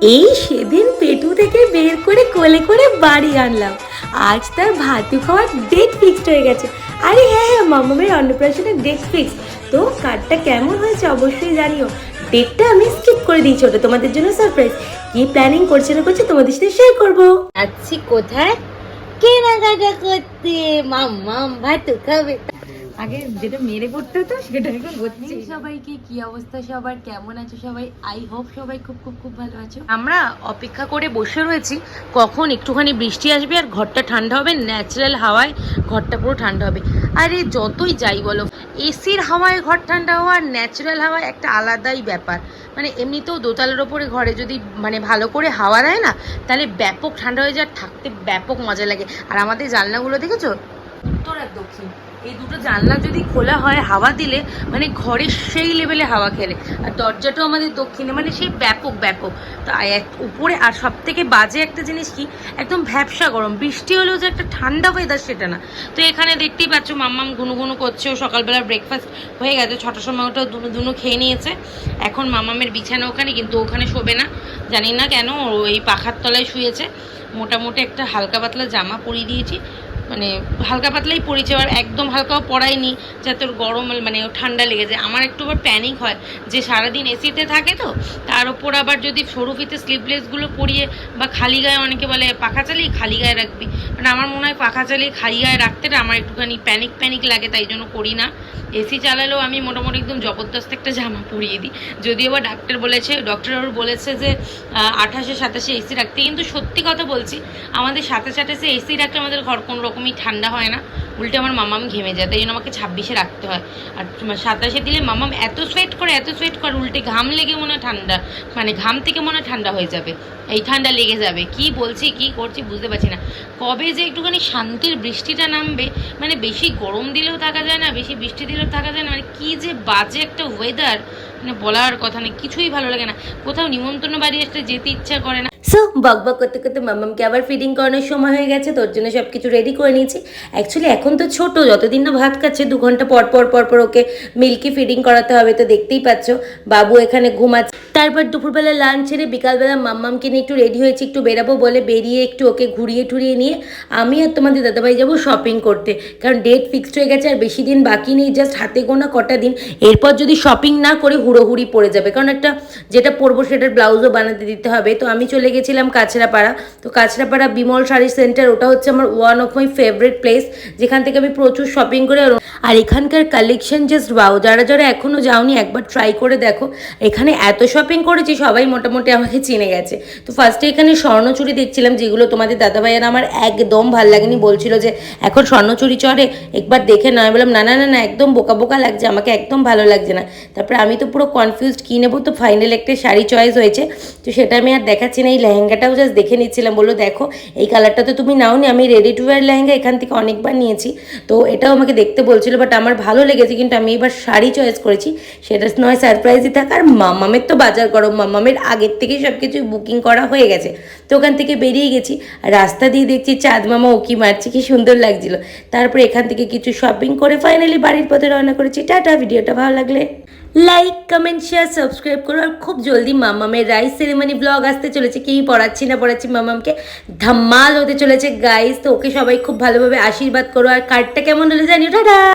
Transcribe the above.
এই সেদিন পেটু থেকে বের করে কোলে করে বাড়ি আনলাম। আজ তার ভাতু খাওয়ার ডেট ফিক্সড হয়ে গেছে। আরে হ্যাঁ হ্যাঁ মামামের অন্নপ্রাশনের ডেট ফিক্স তো কার্ডটা কেমন হয়েছে অবশ্যই জানিও। ডেটটা আমি স্কিপ করে দিয়েছি, ওটা তোমাদের জন্য সারপ্রাইজ কি প্ল্যানিং করছে না করছে তোমাদের সাথে শেয়ার করব। যাচ্ছি কোথায়? কেনাকাটা করতে। মাম্মাম, ভাতু খাবে। আগে যেটা মেরে পড়তে হতো সেটা এখন করছি। সবাইকে কি অবস্থা? সবার কেমন আছো সবাই? আই হোপ সবাই খুব খুব খুব ভালো আছো। আমরা অপেক্ষা করে বসে রয়েছি কখন একটুখানি বৃষ্টি আসবে আর ঘরটা ঠান্ডা হবে ন্যাচারাল হাওয়ায় ঘরটা পুরো ঠান্ডা হবে। আরে যতই যাই বলো এসির হাওয়ায় ঘর ঠান্ডা হওয়া আর ন্যাচারাল হাওয়ায় একটা আলাদাই ব্যাপার। মানে এমনিতেও দোতলার ওপরে ঘরে যদি মানে ভালো করে হাওয়া দেয় না তাহলে ব্যাপক ঠান্ডা হয়ে যায় আর থাকতে ব্যাপক মজা লাগে। আর আমাদের জানলাগুলো দেখেছ? উত্তর আর দক্ষিণ। এই দুটো জানলা যদি খোলা হয়, হাওয়া দিলে মানে ঘরে সেই লেভেলে হাওয়া খেলে। আর দরজাটাও আমাদের দক্ষিণে মানে সেই ব্যাপক ব্যাপক। তো উপরে, আর সব থেকে বাজে একটা জিনিস কি? একদম ভ্যাবসা গরম। বৃষ্টি হলেও যে একটা ঠান্ডা ওয়েদার সেটা না। তো এখানে দেখতেই পাচ্ছ, মাম্মাম ঘুনু করছে। ও সকালবেলা ব্রেকফাস্ট হয়ে গেছে। ছটার সময় ওটা দুনো দুনো খেয়ে নিয়েছে। এখন মামামের বিছানা ওখানে, কিন্তু ওখানে শোবে না। জানি না কেন, ও এই পাখার তলায় শুয়েছে। মোটামুটি একটা হালকা পাতলা জামা পরিয়ে দিয়েছি। মানে হালকা পাতলাই পরেছে আর একদম হালকাও পরাইনি যাতে ওর গরম মানে ওর ঠান্ডা লেগে যায়। আমার একটু আবার প্যানিক হয় যে সারাদিন এসিতে থাকে তো, তার ওপর আবার যদি সরু ফিতে স্লিভলেসগুলো পরিয়ে বা খালি গায়ে অনেকে বলে পাখা চালিয়ে খালি গায়ে রাখবি। মানে আমার মনে হয় পাখা চালিয়ে খালি গায়ে রাখতে আমার একটুখানি প্যানিক প্যানিক লাগে, তাই জন্য করি না। এসি চালালেও আমি মোটামুটি একদম জবরদস্ত একটা জামা পরিয়ে দিই। যদিও বা ডাক্তার বলেছে ডক্টর আবার বলেছে যে আঠাশে সাতাশে এসি রাখতে, কিন্তু সত্যি কথা বলছি, আমাদের সাথে সাতাশে এসি রাখলে আমাদের ঘর কোনো রকমই ঠান্ডা হয় না, উল্টে আমার মামাম ঘেমে যায়, তাই জন্য আমাকে ছাব্বিশে রাখতে হয়। আর সাতাশে দিলে মামাম এত সোয়েট করে, এত সোয়েট করে, উল্টে ঘাম লেগে মনে ঠান্ডা মানে ঘাম থেকে মনে ঠান্ডা হয়ে যাবে। এই ঠান্ডা লেগে যাবে, কি বলছি, কি করছি বুঝতে পারছি না। কবে যে একটুখানি শান্তির বৃষ্টিটা নামবে মানে বেশি গরম দিলেও থাকা যায় না, বেশি বৃষ্টি দিলেও থাকা যায় না মানে কী যে বাজে একটা ওয়েদার মানে বলার কথা নেই, কিছুই ভালো লাগে না। কোথাও নিমন্ত্রণ বাড়ি আসলে যেতে ইচ্ছা করে না। সো বক বক করতে করতে মামামকে আবার ফিডিং করানোর সময় হয়ে গেছে তোর জন্য সব কিছু রেডি করে নিয়েছি। অ্যাকচুয়ালি এখন তো ছোট, যতদিন না ভাত খাচ্ছে, দু ঘণ্টা পর পর পর পর ওকে মিল্কি ফিডিং করাতে হবে, তো দেখতেই পাচ্ছ, বাবু এখানে ঘুমাচ্ছে। তারপর দুপুরবেলা লাঞ্চ ছেড়ে বিকালবেলা মাম্মামকে নিয়ে একটু রেডি হয়েছি, একটু বেরাবো বলে বেরিয়ে একটু ওকে ঘুরিয়ে টুরিয়ে নিয়ে আমি আর তোমাদের দাদাভাই যাব শপিং করতে। কারণ ডেট ফিক্সড হয়ে গেছে, আর বেশি দিন বাকি নেই জাস্ট হাতে গোনা কটা দিন। এরপর যদি শপিং না করে হুড়োহুড়ি পড়ে যাবে, কারণ একটা যেটা পরবো সেটার ব্লাউজও বানাতে দিতে হবে, তো আমি চলে গেছিলাম কাছড়াপাড়া। তো কাছড়াপাড়া বিমল শাড়ি সেন্টার ওটা হচ্ছে আমার one of my favourite place যেখান থেকে আমি প্রচুর শপিং করে আর- এখানকার কালেকশন জাস্ট ওয়াও যারা যারা এখনও যাওনি একবার ট্রাই করে দেখো। এখানে এত শপিং করেছি, সবাই মোটামুটি আমাকে চিনে গেছে। তো ফার্স্টে এখানে স্বর্ণচুরি দেখছিলাম, যেগুলো তোমাদের দাদাভাইয়ের আমার একদম ভালো লাগেনি, বলছিল যে এখন স্বর্ণচুরি চড়ে, একবার দেখে না আমি বললাম, না না না না, একদম বোকা বোকা লাগছে, আমাকে একদম ভালো লাগছে না। তারপরে আমি তো পুরো কনফিউজড কী নেব? তো ফাইনাল একটা শাড়ি চয়েস হয়েছে। তো সেটা আমি আর দেখাচ্ছি না, এই লেহেঙ্গাটাও জাস্ট দেখে নিচ্ছিলাম, বলল, দেখো, এই কালারটা তো তুমি নাও নি আমি রেডি টু ওয়্যার লেহেঙ্গা এখান থেকে অনেকবার নিয়েছি। তো এটাও আমাকে দেখতে বলছিল বাট আমার ভালো লেগেছে, কিন্তু আমি এবার শাড়ি চয়েস করেছি, সেটা নয় সারপ্রাইজই থাক, আর মামামের তো বাজার করো মামামের আগের থেকেই সব কিছু বুকিং করা হয়ে গেছে। তো ওখান থেকে বেরিয়ে গেছি, আর রাস্তা দিয়ে দেখছি চাঁদ মামা উকি মারছে, কি সুন্দর লাগছিল। তারপরে এখান থেকে কিছু শপিং করে ফাইনালি বাড়ির পথে রওনা করেছি। টাটা, ভিডিওটা ভালো লাগলে। লাইক কমেন্ট শেয়ার সাবস্ক্রাইব করো। আর খুব জলদি মামামের রাইস সেরেমনি ব্লগ আসতে চলেছে। কি পড়াচ্ছি না পড়াচ্ছি মামামকে। ধাম্মাল হতে চলেছে গাইস তো ওকে সবাই খুব ভালোভাবে আশীর্বাদ করো। আর কার্ডটা কেমন হলে জানিও। টাটা!